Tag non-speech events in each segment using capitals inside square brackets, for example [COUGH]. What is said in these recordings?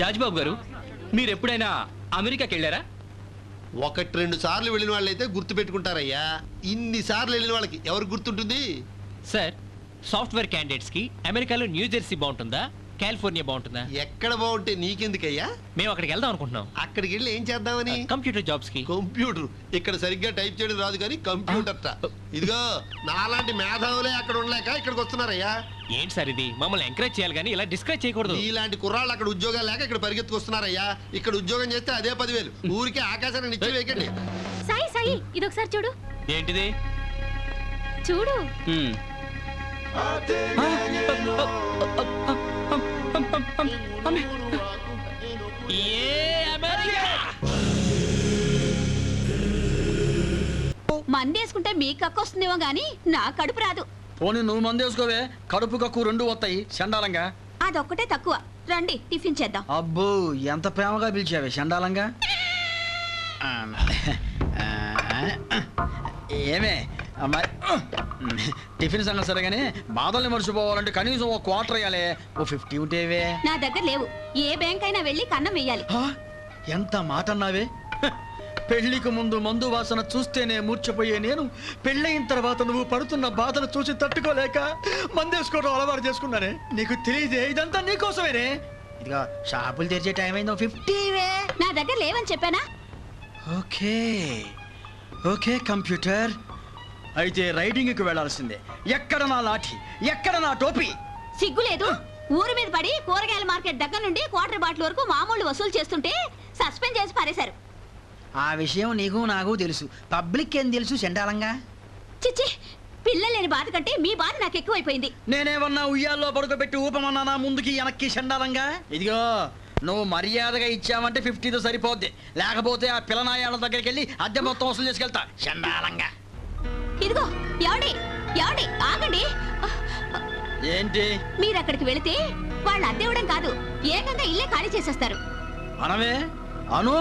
జాజ్బాబు గారు మీరు ఎప్పుడైనా అమెరికాకి వెళ్ళారా ఒకటి రెండు సార్లు వెళ్ళిన వాళ్ళైతే గుర్తు పెట్టుకుంటారయ్యా ఇన్ని సార్లు వెళ్ళిన వాళ్ళకి ఎవరు గుర్తుంటుంది? సార్ సాఫ్ట్వేర్ క్యాండిడేట్స్కి అమెరికాలో న్యూ జెర్సీ బాగుంటుందా? కాలిఫోర్నియా బాగుంటుందా? ఎక్కడ బాగుంటే నీకెందుకయ్యా? మేము అక్కడికి వెళ్దాం అనుకుంటున్నాం. అక్కడికి వెళ్ళి ఏం చేద్దామని? కంప్యూటర్ జాబ్స్కి కంప్యూటర్. ఇక్కడ సరిగ్గా టైప్ చేయడం రాదు కానీ కంప్యూటర్. ఇదిగో నాలాంటి మేధావులే అక్కడ ఉండలేక ఇక్కడికి వస్తున్నారయ్యా. ఏంటి సార్ ఇది? మమ్మల్ని ఎంకరేజ్ చేయాలి కానీ ఇలా డిస్కరేజ్ చేయకూడదు. నీలాంటి కుర్రాళ్ళు అక్కడ ఉద్యోగాలు లేక ఇక్కడ పరిగెత్తుకొస్తున్నారయ్యా. ఇక్కడ ఉద్యోగం చేస్తే అదే పదివేలు. ఊరికే ఆకాశాన్ని నిచ్చి వేయకండి. సాయి సాయి ఇదొకసారి చూడు. ఏంటిది? చూడు. మందేసుకుంటే మీ కక్క వస్తుందేమో గాని నా కడుపు రాదు. పోనీ నువ్వు మందేసుకోవే? కడుపు కక్కు రెండు వస్తాయి చండాలంగా? అదొక్కటే తక్కువ. రండి టిఫిన్ చేద్దాం. అబ్బో ఎంత ప్రేమగా పిలిచావే చండాలంగా? ఆ, ఏమే మరి టిఫిన్ సంగతి సరే కానీ బాధల్ని మర్చిపోవాలంటే కనీసం ఒక క్వార్టర్ వేయాలి. ఓ ఫిఫ్టీ ఉంటేవే నా దగ్గర లేవు. ఏ బ్యాంక్ అయినా వెళ్ళి కన్నం వెయ్యాలి హా, ఎంత మాట అన్నావే? పెళ్ళికి ముందు మందు వాసన చూస్తేనే మూర్చపోయే నేను. పెళ్ళయిన తర్వాత నువ్వు పడుతున్న బాధను చూసి తట్టుకోలేక మందేసుకోవడం అలవాటు చేసుకున్నానే. నీకు తెలియదే ఇదంతా నీకోసమేనే ఇదిగో షాపులు తెరిచే టైం అయిందో ఫిఫ్టీవే నా దగ్గర లేవని చెప్పానా? ఓకే. Okay computer. అయితే రైడింగ్కి వెళ్ళాల్సిందే. ఎక్కడ నా లాఠీ? ఎక్కడ నా టోపీ? సిగ్గు లేదు. ఊరి మీద పడి కూరగాయల మార్కెట్ దగ్గర నుండి క్వార్టర్ బాటిల్ వరకు మామూలు వసూలు చేస్తుంటే సస్పెండ్ చేసి పారేశారు. ఆ విషయం నీకు నాకు తెలుసు. పబ్లిక్ ఏం తెలుసు చండాలంగా? చిచ్చి పిల్లలు లేని బాధ కంటే మీ బాధ నాకు ఎక్కువైపోయింది. నేనేమన్నా ఉయ్యాల్లో పడుకోబెట్టి ఊపమన్నానా ముందుకి వెనక్కి చండాలంగా? ఇదిగో నువ్వు మర్యాదగా ఇచ్చావంటే ఫిఫ్టీతో సరిపోద్ది. లేకపోతే ఆ పిల్లనాయాల దగ్గరికి వెళ్ళి అద్దె మొత్తం వసూలు చేసుకెళ్తా. చండాలంగా. ఇదిగో ఏమండి ఏమండి ఆగండి. ఏంటి? మీరు అక్కడికి వెళితే వాళ్ళు అద్దె ఇవ్వడం కాదు ఏకంగా ఇల్లే ఖాళీ చేసేస్తారు. అనవే అను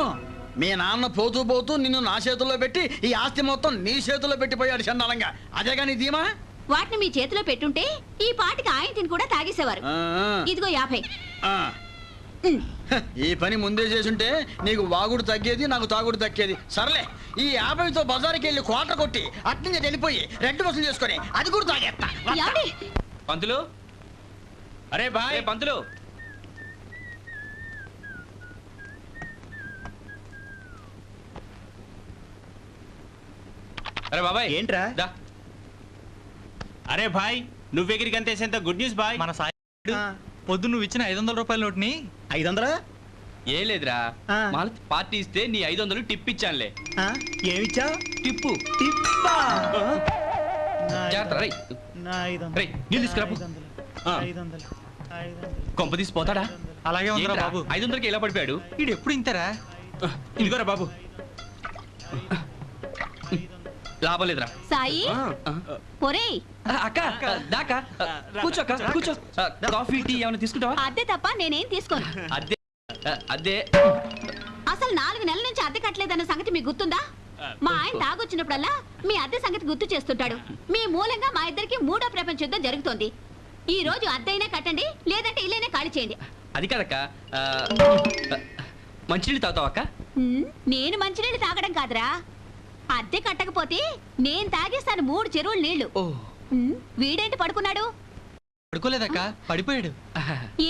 మీ నాన్న పోతూ పోతూ నిన్ను నా చేతుల్లో పెట్టి ఈ ఆస్తి మొత్తం నీ చేతుల్లో పెట్టిపోయాడు చండాలంగా. అదే కానీ ధీమా? వాటిని మీ చేతిలో పెట్టుంటే ఈ పాటికి ఆయన కూడా తాగేసేవారు. ఇదిగో యాభై. ఈ పని ముందే చేసుంటే నీకు వాగుడు తగ్గేది నాకు తాగుడు తగ్గేది. సర్లే ఈ యాభైతో బజార్కి వెళ్ళి కోట కొట్టి అట్నుంచి వెళ్ళిపోయి రెడ్ వసూలు చేసుకొని అది కూడా తాగేస్తా. పంతులు? అరే బాయ్. పంతులు? అరే బాబాయ్. ఏంట్రా? దా. అరే భాయ్ నువ్వు ఎగిరికి అంతేసేంత గుడ్ న్యూస్ బాయ్. మన సాయి పొద్దు నువ్వు ఇచ్చిన ఐదు వందల రూపాయల నోట్ని ఐదు వందలా ఏం లేదురా. ఆ. మాలతి పార్టీ ఇస్తే నీ ఐదు వందలు టిప్ ఇచ్చానులే ఏమిచ్చా? టిప్పు. టిప్పా? జాగ్రత్త రేయ్. రేయ్ నీళ్ళు తీసుకురాపు ఆ. కొంప తీసి పోతాడా? అలాగే ఉందిరా బాబు. ఐదు వందలకి ఎలా పడిపోయాడు? వీడు ఎప్పుడు ఇంతరా? ఇదిగోరా బాబు. లాభం లేదురా. సాయి? ఆ, ఆ. ఒరేయ్ ఆ, అక్క దాకా కూర్చో అక్క కూర్చో కాఫీ టీ ఏమైనా తీసుకుంటావా? అద్దె తప్ప నేనేం తీసుకోను. అదే ఆ, అదే. అసలు నాలుగు నెలల నుంచి అద్దె కట్టలేదన్న సంగతి మీకు గుర్తుందా? మా ఆయన తాగొచ్చినప్పుడల్లా మీ అద్దె సంగతి గుర్తు చేస్తుంటాడు. మీ మూలంగా మా ఇద్దరికి మూడో ప్రపంచ యుద్ధం జరుగుతోంది. ఈ రోజు అద్దెైనా కట్టండి లేదంటే ఇల్లైనా ఖాళీ చేయండి. అది కాదక్క మంచినీళ్ళు తాగుతావా అక్క? నేను మంచినీళ్ళు తాగడం కాదురా. అద్దె కట్టకపోతే నేను తాగేస్తాను మూడు చెరువులు నీళ్ళు. వీడేంటి పడుకున్నాడు? పడుకోలేదక్క పడిపోయాడు.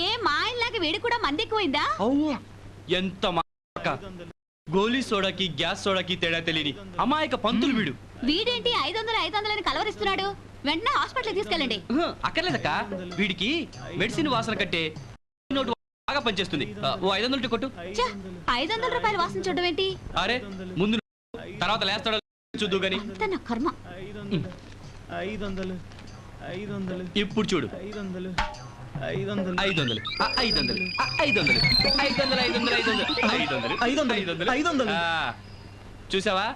ఏ మా ఆయనలాగా వీడి కూడా మంది ఎక్కువైందా ఎంత గోలీ సోడాకి గ్యాస్ సోడాకి తేడా తెలియని అమాయక పంతులు వీడు. వీడేంటి ఐదు వందలు ఐదు వందలని కలవరిస్తున్నాడు? వెంటనే హాస్పిటల్ తీసుకెళ్ళండి. అక్కర్లేదక్క. వీడికి మెడిసిన్ వాసన కట్టే నోటు బాగా పనిచేస్తుంది. ఓ ఐదు వందలు కొట్టు. ఐదు వందల రూపాయలు వాసన చూడడం ఏంటి? అరే ముందు తర్వాత లేస్తాడో చూద్దు గాని. కర్మ. ఐదు వందలు ఐదు వందలు ఇప్పుడు చూడు. ఐదు వందలు ఐదు వందలు ఐదు వందలు ఐదు వందలు ఐదు వందలు ఐదు వందలు ఐదు వందలు ఐదు వందలు ఐదు వందలు ఐదు వందలు, ఐదు చూసావా?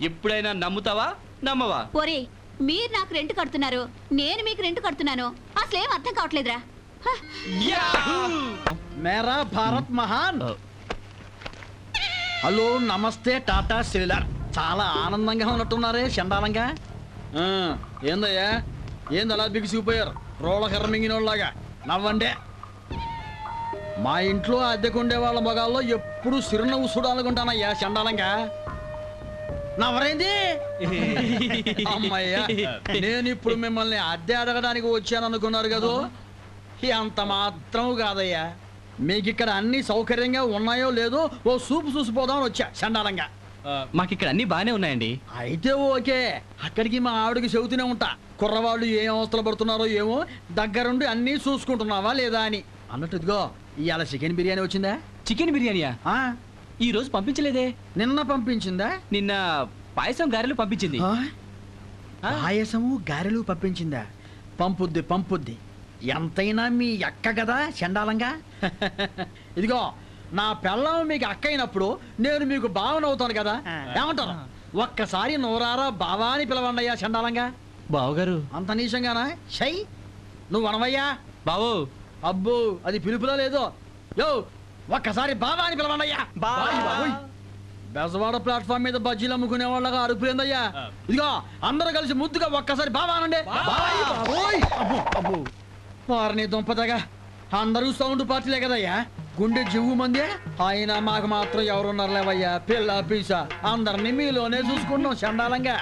ఎప్పుడైనా నమ్ముతావా? నమ్మవా? ఒరే మీరు నాకు రెంట్ కడుతున్నారు. నేను మీకు రెంట్ కడుతున్నాను. అసలు ఏం అర్థం కావట్లేదురా. మేరా భారత్ మహాన్. హలో నమస్తే టాటా సెల్యులర్. చాలా ఆనందంగా ఉన్నట్టున్నారే చండాలంగా. ఏందయ్యా? ఏంది అలా బిగిసిపోయారు? రోళ్ళ కర్ర నవ్వండే. నవ్వండి మా ఇంట్లో అద్దెకుండే వాళ్ళ మొగాల్లో ఎప్పుడు చిరునవ్వు చూడాలనుకుంటానయ్యా చండాలంగా. నవరైంది అమ్మయ్యా నేను ఇప్పుడు మిమ్మల్ని అద్దె అడగడానికి వచ్చాను అనుకున్నారు కదూ? అంత మాత్రం కాదయ్యా. మీకు ఇక్కడ అన్ని సౌకర్యంగా ఉన్నాయో లేదో ఓ సూపు చూసిపోదామని వచ్చా చండాలంగా. మాకు ఇక్కడ అన్ని బాగానే ఉన్నాయండి. అయితే ఓకే. అక్కడికి మా ఆవిడకి చెబుతూనే ఉంటా. కుర్రవాళ్ళు ఏం అవస్థలు పడుతున్నారో ఏమో దగ్గరుండి అన్నీ చూసుకుంటున్నావా లేదా అని. అన్నట్టు ఇదిగో ఇవాళ చికెన్ బిర్యానీ వచ్చిందా? చికెన్ బిర్యానీయా? ఆ, ఈ రోజు పంపించలేదే. నిన్న పంపించిందా? నిన్న పాయసం గారెలు పంపించింది. ఆ? ఆ. పాయసము గారెలు పంపించిందా? పంపుద్ది పంపుద్ది. ఎంతైనా మీ అక్క కదా చండాలంగా? [LAUGHS] ఇదిగో నా పెళ్ళం మీకు అక్క అయినప్పుడు నేను మీకు బావనవుతాను కదా? ఏమంటారు? ఒక్కసారి నోరారా బావా అని పిలవండియ్యా చండాలంగా. బావగారు. అంత నీచంగానా? షై నువ్వు అనవయ్యా. బావో. అబ్బో అది పిలుపులో లేదో. యో ఒక్కసారి బావా అని పిలవండియ్యా. బాబోయ్. బెజవాడ ప్లాట్ఫామ్ మీద బజ్జీలు అమ్ముకునే వాళ్ళగా అరుపులేందయ్యా ఇదిగో అందరూ కలిసి ముద్దుగా ఒక్కసారి బావా అనండి. వారిని దుంపదగా. అందరూ సౌండ్ పార్టీలే కదయ్యా. గుండె జివ్వు మందే? ఆయన మాకు మాత్రం ఎవరున్నారు లేవయ్యా? పిల్ల పీస. అందరినీ మీలోనే చూసుకుంటున్నాం చండాలంగా.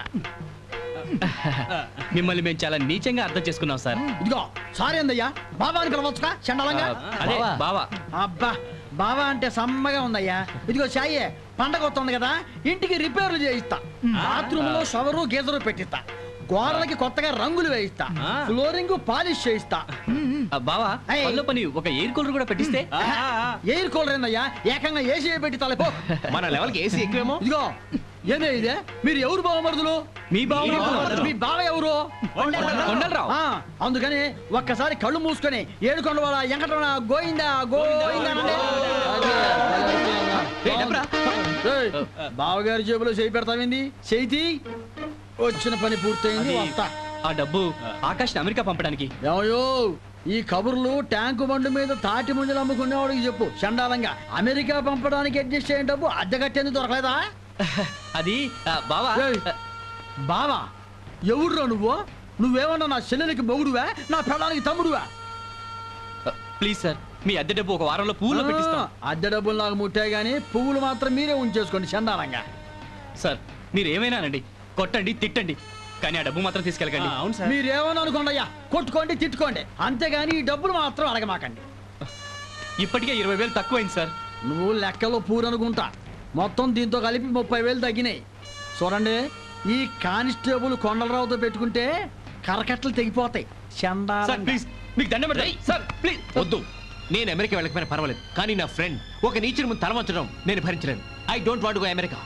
మిమ్మల్ని మేము చాలా నీచంగా అర్థం చేసుకున్నాం సార్. ఇదిగో సారీ అందయ్యా. బాబా అని పిలవచ్చుగా? చండాలంగా? అదే బావా. అబ్బా బావా అంటే సమ్మగా ఉందయ్యా. ఇదిగో చాయే పండగ వస్తుంది కదా ఇంటికి రిపేర్లు చేయిస్తా. బాత్రూమ్లో షవరు గీజరు పెట్టిస్తా. గోడలకి కొత్తగా రంగులు వేయిస్తా. ఫ్లోరింగ్ పాలిష్ చేయిస్తా. బావా. పనిలో పని ఒక ఎయిర్ కూలర్ కూడా పెట్టిస్తే? ఎయిర్ కూలర్ ఏందయ్యా? ఏకంగా ఏసీ పెట్టి తలపో. మన లెవెల్కి ఏసీ ఎక్కువేమో? ఇదిగో ఏదే ఇదే? మీరు ఎవరు బావమరుదులు? మీ బావమరుదులు. మీ బావ ఎవరు? కొండలరావు. అందుకని ఒక్కసారి కళ్ళు మూసుకొని ఏడుకొండ వాళ్ళ వెంకటరమణ గోయిందా గోయిందా బావగారి జేబులో చేయి పెడతావింది? చేతి వచ్చిన పని పూర్తయింది అది వస్తా. ఆ డబ్బు ఆకాష్ అమెరికా పంపడానికి. ఏమయ్యో ఈ కబుర్లు ట్యాంకు బండి మీద తాటి ముంజలు అమ్ముకునేవాడికి చెప్పు చండాలంగా. అమెరికా పంపడానికి అడ్జస్ట్ అయిన డబ్బు అద్దె కట్టేందుకు దొరకలేదా? [LAUGHS] అది ఆ, బావా. ఏయ్, బావా ఎవడురా నువ్వు? నువ్వేమన్నా నా చెల్లెలకి మొగుడువా? నా పెళ్ళానికి తమ్ముడువా? ప్లీజ్ సార్ మీ అద్దె డబ్బు ఒక వారంలో పెట్టిస్తాం ఆ, అద్దె డబ్బులు నాకు ముట్టాయి కానీ పువ్వులు మాత్రం మీరే ఉంచేసుకోండి చందాలంగా సార్ మీరు ఏమైనానండి కొట్టండి తిట్టండి. కానీ ఆ డబ్బు మాత్రం తీసుకెళ్ళకండి. అవును సార్. మీరేమని అనుకోండి అయ్యా కొట్టుకోండి తిట్టుకోండి. అంతేగాని ఈ డబ్బులు మాత్రం అడగమాకండి. ఇప్పటికే ఇరవై వేలు తక్కువైంది సార్. నువ్వు లెక్కలో పూరనుకుంటా. మొత్తం దీంతో కలిపి ముప్పై వేలు తగ్గినాయి. చూడండి ఈ కానిస్టేబుల్ కొండలరావుతో పెట్టుకుంటే కరకట్టలు తెగిపోతాయి. సార్ చందాలంగా ప్లీజ్. మీకు దండం పెడతాయి సార్ ప్లీజ్. వద్దు. నేను అమెరికా వెళ్ళకపోయినా పర్వాలేదు. కానీ నా ఫ్రెండ్ ఒక నీచుని ముందు తలవంచడం నేను భరించలేను. I don't want go America.